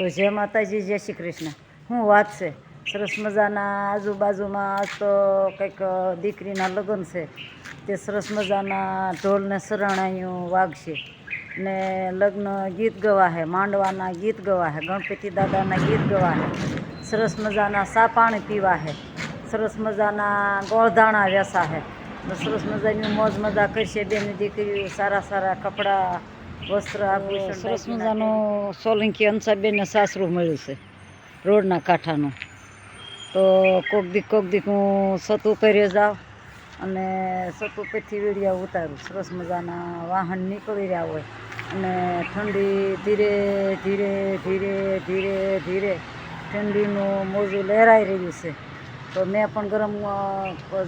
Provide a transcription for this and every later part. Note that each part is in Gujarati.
તો જય માતાજી, જય શ્રી કૃષ્ણ. હું વાત છે? સરસ મજાના આજુબાજુમાં આજ તો કંઈક દીકરીના લગ્ન છે. તે સરસ મજાના ઢોલને શરણાયું વાગશે. ને લગ્ન ગીત ગવાહે, માંડવાના ગીત ગવાહે, ગણપતિ દાદાના ગીત ગવાહે. સરસ મજાના સા પાણી પીવાહે. સરસ મજાના ગોળધાણા વેસાહે. સરસ મજાની મોજ મજા કરશે બેની દીકરીઓ સારા સારા કપડાં વસ્ત્ર આભૂષણ સરસ મજાનું સોલંકી અંસાબેનને સાસરું મળ્યું છે રોડના કાંઠાનું. તો કોક દીક કોક દીક હું સતું કરી જાઉં અને સતુ પરથી વીડિયા ઉતારું. સરસ મજાના વાહન નીકળી રહ્યા હોય અને ઠંડી ધીરે ધીરે ધીરે ધીરે ધીરે ઠંડીનું મોજું લહેરાઈ રહ્યું છે. તો મેં પણ ગરમ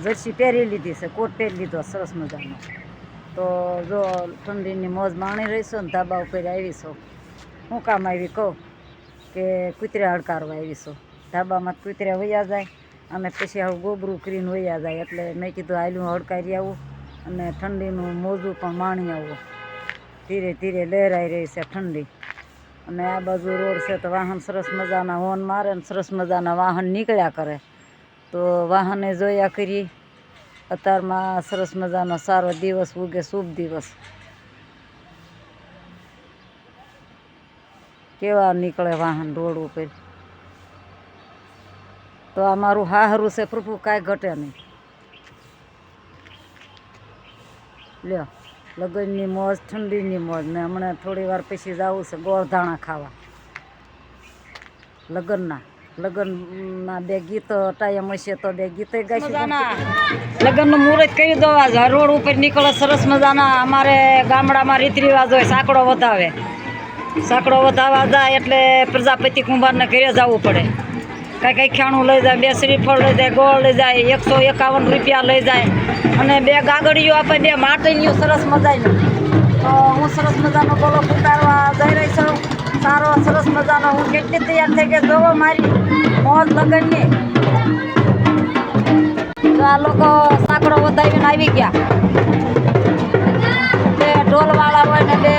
જર્સી પહેરી લીધી છે કોટ પહેરી લીધો સરસ મજાનો. તો જો ઠંડીની મોજ માણી રહીશું ને ધાબા ઉપર આવીશું. હું કામ આવી કહું કે કૂતરા હડકારવા આવીશું. ધાબામાં કૂતરા વયા જાય, અને પછી હવે ગોબરું કરીને વયા જાય. એટલે મેં કીધું હાલ્યું હડકારી આવું અને ઠંડીનું મોજું પણ માણી આવું. ધીરે ધીરે લહેરાઈ રહી છે ઠંડી. અને આ બાજુ રોડ છે તો વાહન સરસ મજાના હોર્ન મારે ને સરસ મજાના વાહન નીકળ્યા કરે. તો વાહને જોયા કરી અત્યારમાં સરસ મજાનો સારો દિવસ ઉગે, શુભ દિવસ. કેવા નીકળે વાહન રોડ ઉપર? તો આ મારું હાહરું છે, પ્રભુ કાંઈ ઘટે નહીં. લ્યો, લગ્નની મોજ, ઠંડીની મોજ. ને હમણાં થોડી વાર પછી જવું છે ગોળધાણા ખાવા. લગ્નના. લગ્નના બે ગીતો ટાઈમ હશે તો બે ગીતો ગાઈશું લગ્નનું મુહૂર્ત કરી દો આજ રોડ ઉપર નીકળે સરસ મજાના. અમારે ગામડામાં રીત રિવાજ હોય સાંકડો વધાવે. સાંકડો વધાવા જાય એટલે પ્રજાપતિ કુંભારને ઘરે જવું પડે. કાંઈ કાંઈ ખાણું લઈ જાય બે શ્રીફળ લઈ જાય ગોળ લઈ જાય એકસો એકાવન રૂપિયા લઈ જાય. અને બે ગાગડીઓ આપે બે માટીની સરસ મજાની. તો હું સરસ મજાનો બોલો ઉતારવા સારો, સરસ મજાનો. હું કેટલી તૈયાર થઈ ગઈ, જોવો મારી મોજ લગનની. તો આ લોકો સાંકડો વધાવીને આવી ગયા. બે ઢોલવાળા હોય ને બે,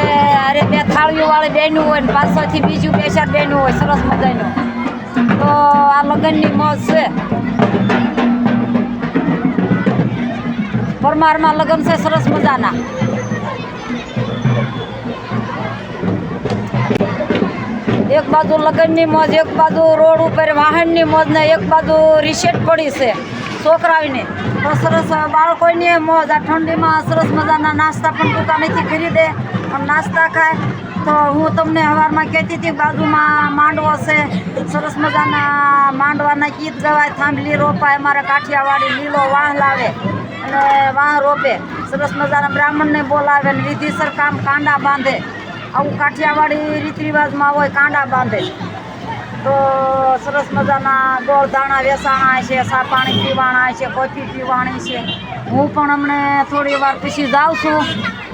અરે બે થાળીઓ વાળી બેનું હોય ને પાછળથી બીજું બે ચાર બેનું હોય, સરસ મજાનું. તો આ લગ્નની મોજ છે. પરમારમાં લગ્ન છે, સરસ મજાના. એક બાજુ લગ્નની મોજ, એક બાજુ રોડ ઉપર વાહનની મોજ ને એક બાજુ રિસેટ પડી છે છોકરાઓને. તો સરસ બાળકોની મોજ. આ ઠંડીમાં સરસ મજાના નાસ્તા પણ દુકાનેથી ખરીદે પણ નાસ્તા ખાય. તો હું તમને સવારમાં કહેતી હતી, બાજુમાં માંડવો છે. સરસ મજાના માંડવાના ગીત ગવાય. થાંભલી રોપાય અમારે કાઠિયાવાડી લીલો વાહ લાવે. અને વાહ રોપે. સરસ મજાના બ્રાહ્મણને બોલાવે ને વિધિસર કામ કાંડા બાંધે. આવું કાઠિયાવાડી રીત રિવાજમાં હોય, કાંડા બાંધે. તો સરસ મજાના ગોળ દાણા વેસાણા છે સા પાણી પીવાના છે, કોફી પીવાની છે. હું પણ અમને થોડી વાર પછી જાઉં છું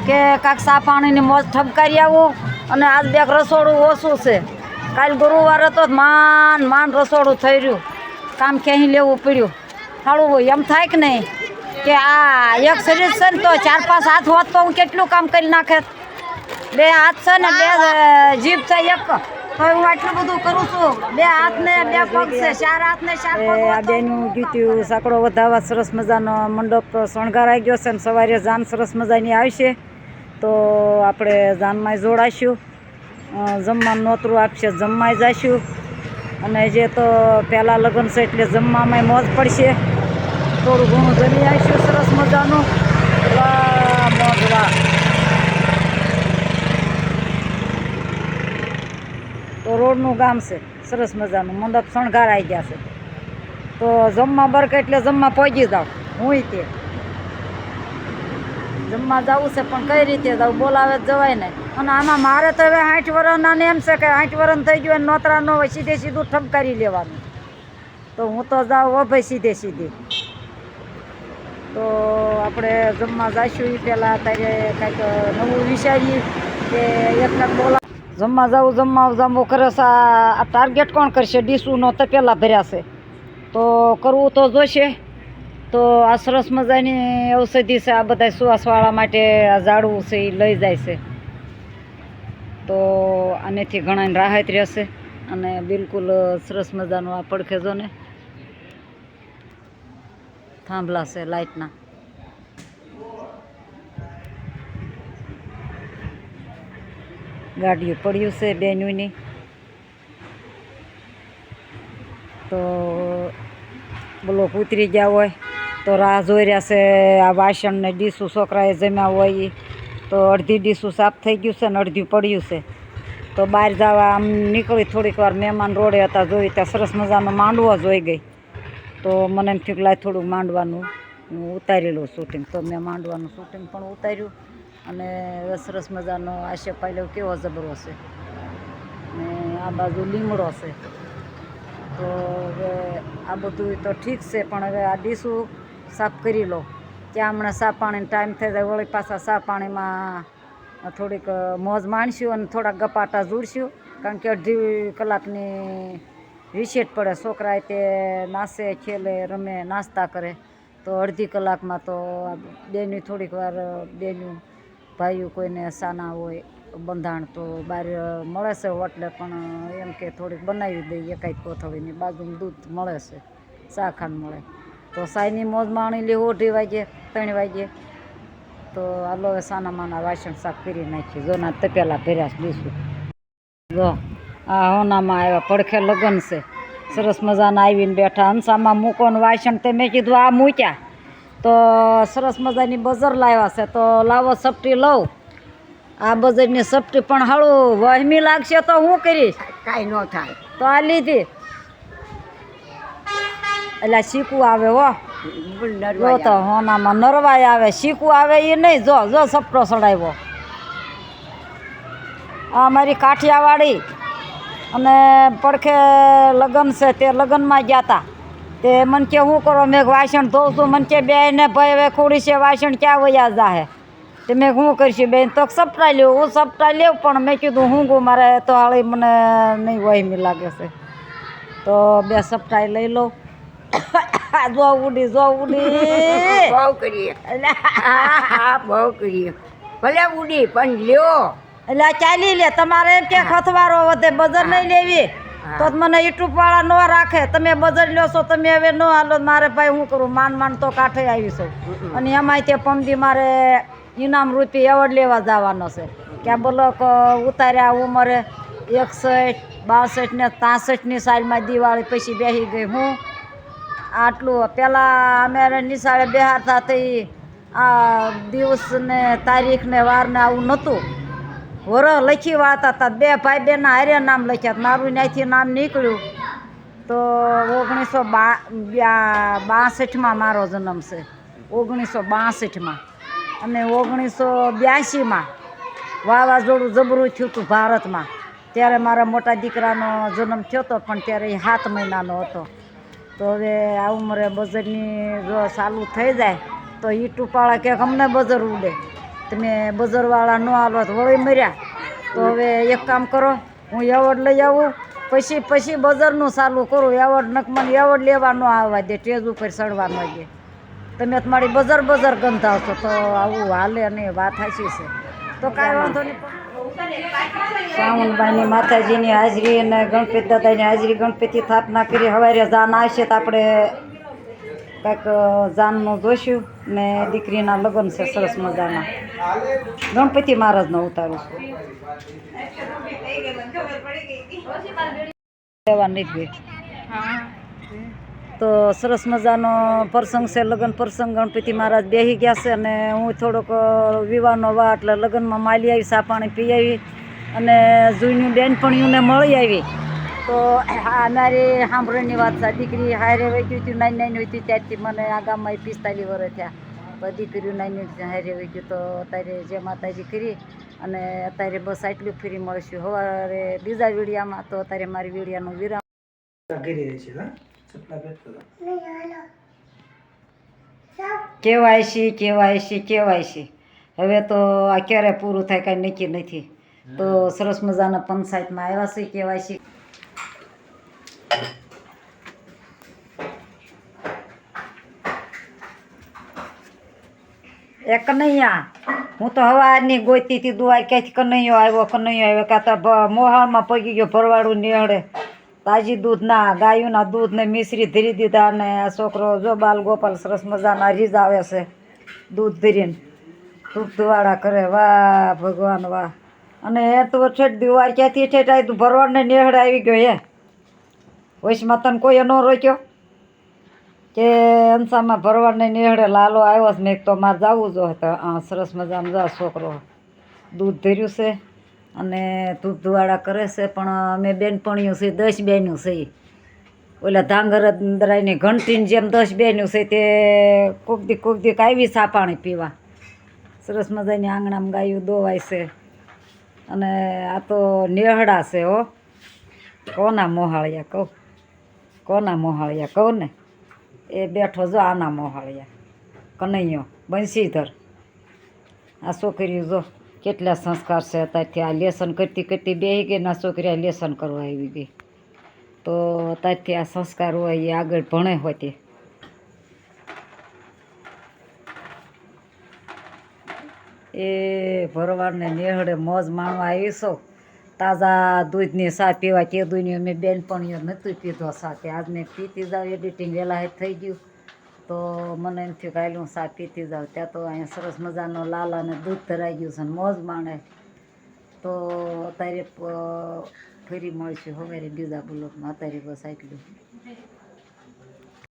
કે કાંક સા પાણીની મોજ ઠપકારી આવું અને આજ બે રસોડું ઓછું છે. કાલ ગુરુવાર હતો માન માન રસોડું થઈ રહ્યું. કામ ક્યાંય લેવું પડ્યું. સારું એમ થાય કે નહીં? કે આ એક શરીર છે ને તો ચાર પાંચ હાથ હોત તો હું કેટલું કામ કરી નાખે બે હાથ છે ને બે જીભ છે એક. તો હું આટલું બધું કરું છું. બે હાથ ને બે પગ છે ચાર હાથ ને ચાર પગ આ બેનું ગીત્યું સાંકળો વધારવા સરસ મજાનો મંડપ શણગારાઈ ગયો છે ને સવારે જાન સરસ મજાની આવશે. તો આપણે જાનમાં જોડાશું. જમવાનું નોતરું આપશે જમવાય જઈશું અને જે તો પહેલાં લગ્ન છે એટલે જમવામાં મોજ પડશે. થોડું ઘણું જમી આવીશું સરસ મજાનું. વાહ મોજ વાહ તો રોડનું ગામ છે, સરસ મજાનું. મંડપ આવી ગયા છે. તો જમવા બરકે એટલે જમવા પહોંચી જાવ હું તે જમવા જવું છે, પણ કઈ રીતે જવું? બોલાવે જવાય ને. અને આમાં મારે તો હવે આઠ વરણ ને એમ છે કે આઠ વરણ થઈ ગયું નોતરા ન હોય, સીધે સીધું ઠપકારી લેવાનું. તો હું તો જાઉં ભાઈ સીધે સીધી. તો આપણે જમવા જઈશું એ પહેલાં અત્યારે કાંઈક નવું વિચારીએ કે એક બોલા જમવા જાવું જમવા જમવું કરે આ ટાર્ગેટ કોણ કરશે? ડીસુનો તો પહેલાં ભર્યા છે. તો કરવું તો જોઈશે તો આ સરસ મજાની ઔષધિ છે, આ બધા સુવાસવાળા માટે આ ઝાડવું છે એ લઈ જાય છે. તો આનેથી ઘણાને રાહત રહેશે અને બિલકુલ સરસ મજાનો આ પડખે જો ને થાંભલા છે લાઇટના ગાડીઓ પડ્યું છે બેનુની. તો બોલો ઉતરી ગયા હોય, તો રાહ જોઈ રહ્યા છે આ વાસણ ને ડીશું છોકરાએ જમ્યા હોય એ તો અડધી ડીસું સાફ થઈ ગયું છે ને અડધું પડ્યું છે. તો બહાર જવા આમ નીકળી થોડીક વાર મહેમાન રોડે હતા, જોઈ ત્યાં સરસ મજાનો માંડવો જોઈ ગઈ. તો મને એમ થયું કે થોડુંક માંડવાનું હું ઉતારેલું શૂટિંગ તો મેં માંડવાનું શૂટિંગ પણ ઉતાર્યું. અને સરસ મજાનો આશે પાયલો કેવો જબરો છે? ને આ બાજુ લીમડો છે. તો હવે આ બધું તો ઠીક છે, પણ હવે આ ડીશું સાફ કરી લો. ત્યાં હમણાં સાફ પાણીનો ટાઈમ થઈ જાય, વળી પાછા સાફ પાણીમાં થોડીક મોજ માણશું અને થોડાક ગપાટા જોડશું, કારણ કે અઢી કલાકની રિસેટ પડે. છોકરાએ તે નાસે, ખેલે, રમે, નાસ્તા કરે. તો અડધી કલાકમાં તો બેની થોડીક વાર બેનું ભાઈઓ કોઈને સાના હોય, બંધાણ તો બહાર મળે છે હોટલે, પણ એમ કે થોડીક બનાવી દઈએ એકાદ કોથળીની બાજુમાં દૂધ મળે છે શાખાન મળે. તો સાયની મોજ માણી લે અઢી વાગે, ત્રણ વાગે. તો આલો સાના માના વાસણ સાફ કરી નાખી જો ના તપેલા ભર્યા દીશું જો, આ હોનામાં આવ્યા પડખે લગ્ન છે. સરસ મજાના આવીને બેઠા. હંસામાં મૂકો ને વાસણ, તે મેં કીધું આ મૂક્યા. તો સરસ મજાની બજર લાવ્યા છે. તો લાવો સપટી લઉં. આ બજરની સપટી પણ હાળું. વહેમી લાગશે તો હું કરીશ? કાંઈ ન થાય. તો આ લીધી. એટલે શીકું આવે હો. જો તો હોનામાં નરવાય આવે. શીકું આવે એ નહીં. જો જો સપટો ચડાવ્યો આ મારી કાઠિયાવાડી. અને પડખે લગ્ન છે. તે લગ્નમાં ગયા હતા તે મને કે શું કરો? મેં વાસણ ધોઉં છું મને કે બે ને ભાઈ હવે ખોડી છે વાસણ ક્યાં વયા જાહે? તે મેં હું કરશું? બેન તો સપટાઈ લેવું હું સપટાઈ લેવું પણ મેં કીધું હું ગું મારે તો હાળી મને નહીં વહીમી લાગે છે. તો બે સપટાઈ લઈ લઉં. જો ઉડી જો ઉડી. બહુ કરીએ. હા હા બહુ કરીએ. ભલે ઉડી પણ લ્યો. એટલે ચાલી લે તમારે એમ કે ખથવારો વધે બજર નહીં લેવી. તો મને યુટ્યુબ વાળા ન રાખે. તમે બજર લ્યો છો તમે હવે ન હાલો મારે ભાઈ હું કરું? માન માન તો કાંઠે આવી છું. અને એમાંય તે પમદી મારે ઇનામ રૂપી એવોર્ડ લેવા જવાનો છે. કે બોલો બ્લોક ઉતાર્યા ઉંમરે એકસઠ બાસઠ ને ત્રાસઠની સાઈડમાં દિવાળી પછી બેસી ગઈ હું. આટલું પહેલાં અમે નિશાળે બેહારતા થઈ આ દિવસને તારીખને તારીખ ને વાર ને આવું નહોતું. વર લખી વાળતા હતા, બે ભાઈ બેના હારે નામ લખ્યા. મારું ત્યાંથી નામ નીકળ્યું. તો ઓગણીસો બાસઠમાં મારો જન્મ છે. ઓગણીસો બાસઠમાં. અને ઓગણીસો બ્યાસીમાં વાવાઝોડું જબરું થયું હતું ભારતમાં. ત્યારે મારા મોટા દીકરાનો જન્મ થયો હતો, પણ ત્યારે એ સાત મહિનાનો હતો. તો હવે આ ઉંમરે બજરની જો ચાલુ થઈ જાય, તો ઈટુપાળા કે અમને બજર ઉડે. તમે બજરવાળા ન આલો તો વળી મર્યા. તો હવે એક કામ કરો, હું એવોર્ડ લઈ આવું, પછી પછી બજારનું ચાલુ કરું. એવોર્ડ નક મને એવોર્ડ લેવા ન આવવા દે સ્ટેજ ઉપર ચડવા માંગે તમે તો મારી બજર ગંધા ગંધાવશો તો આવું હાલે અને વાત હાચી છે. તો કાંઈ વાંધો નહીં. શ્રાવણબાઈની માતાજીની હાજરી અને ગણપતિ દાદાની હાજરી, ગણપતિ સ્થાપના કરી, હવારે જાન આવશે તો આપણે કંઈક જાનનું જોઈશું ને દીકરીના લગ્ન છે સરસ મજાના. ગણપતિ મહારાજનો ઉતારું છું. તો સરસ મજાનો પ્રસંગ છે, લગ્ન પ્રસંગ. ગણપતિ મહારાજ બેસી ગયા છે અને હું થોડોક વિવાહનો વા એટલે લગ્નમાં માલી આવી સા પાણી પી આવી અને જૂનું બેનપણીઓને મળી આવી. તો અમારે મારી સાંભળવાની વાત છે દીકરી હારે વહી ગયું હતી નાની નાની હતી ત્યારથી મને આ ગામમાં પિસ્તાલીસ વર્ષ થયા. તો દીકરીઓ નાની હારે વહી ગયું તો અત્યારે જે માતાજી કરી અને અત્યારે બસ આટલું ફ્રી મળશું. હવે બીજા વીડિયામાં તો અત્યારે મારી વીડિયાનું વિરામ. કેવાયસી કેવાયસી કેવાયસી હવે તો આ ક્યારે પૂરું થાય કાંઈ નક્કી નથી. તો સરસ મજાના પંચાયતમાં આવ્યા છે કેવાયસી એ કનૈયા, હું તો હવારની ગોતી હતી દુઆ ક્યાંથી કનૈયો આવ્યો કનૈયો આવ્યો કાં તો મોહાળમાં પગી ગયો ભરવાડું નિહળે. તાજી દૂધના, ગાયોના દૂધને મિશ્રી ધરી દીધા અને આ છોકરો જો બાલ ગોપાલ સરસ મજાના રીઝ આવે છે, દૂધ ધરીને. ધૂપ ધુવાડા કરે, વાહ ભગવાન, વાહ. અને એ તો છેટ દિવાર ક્યાંથી છેટ આવી તું ભરવાડને નિહળે આવી ગયો હે. વૈશમાં તને કોઈ ન રોક્યો? કે અંસામાં ભરવાડને નિહળે લાલો આવ્યો છે મેં તો મારે જવું જો સરસ મજાનો જા, છોકરો દૂધ ધર્યું છે અને ધૂપ ધુવાડા કરે છે, પણ અમે બેનપણીઓ છે દસ બેનું છે. ઓલા ધાંગર દરાયની ઘંટીની જેમ દસ બેનું છે તે કોક દી કોક આવી સા પાણી પીવા. સરસ મજાની આંગણામાં ગાયું દોવાય છે. અને આ તો નેહડા છે હો. કોના મોહાળિયા કહું? કોના મોહાળિયા? કહું ને એ બેઠો જો આના મોહાળિયા. કનૈયો, બંશીધર. આ છોકરીઓ જો કેટલા સંસ્કાર છે અત્યારથી. આ લેસન કરતી કરતી બેસી ગઈ ના છોકરી આ લેસન કરવા આવી ગઈ. તો અત્યારથી આ સંસ્કાર હોય એ આગળ ભણે હોતી. એ ભરવાડને નેહડે મોજ માણવા આવી છો તાજા દૂધની સા પીવા કે દુનિયા મેં બેનપણીઓ નહોતું પીધો સા તે આજ મેં પીતી જાઉં એડિટિંગ વહેલા થઈ ગયું. તો મને એમ થયું કાલે હું સા પીતી જાઉં ત્યાં તો અહીંયા સરસ મજાનો લાલ અને દૂધ ધરાઈ ગયું છે મોજ માણે. તો અત્યારે ફરી મળશું હવે બીજા બ્લોકમાં અત્યારે બસ આટલું.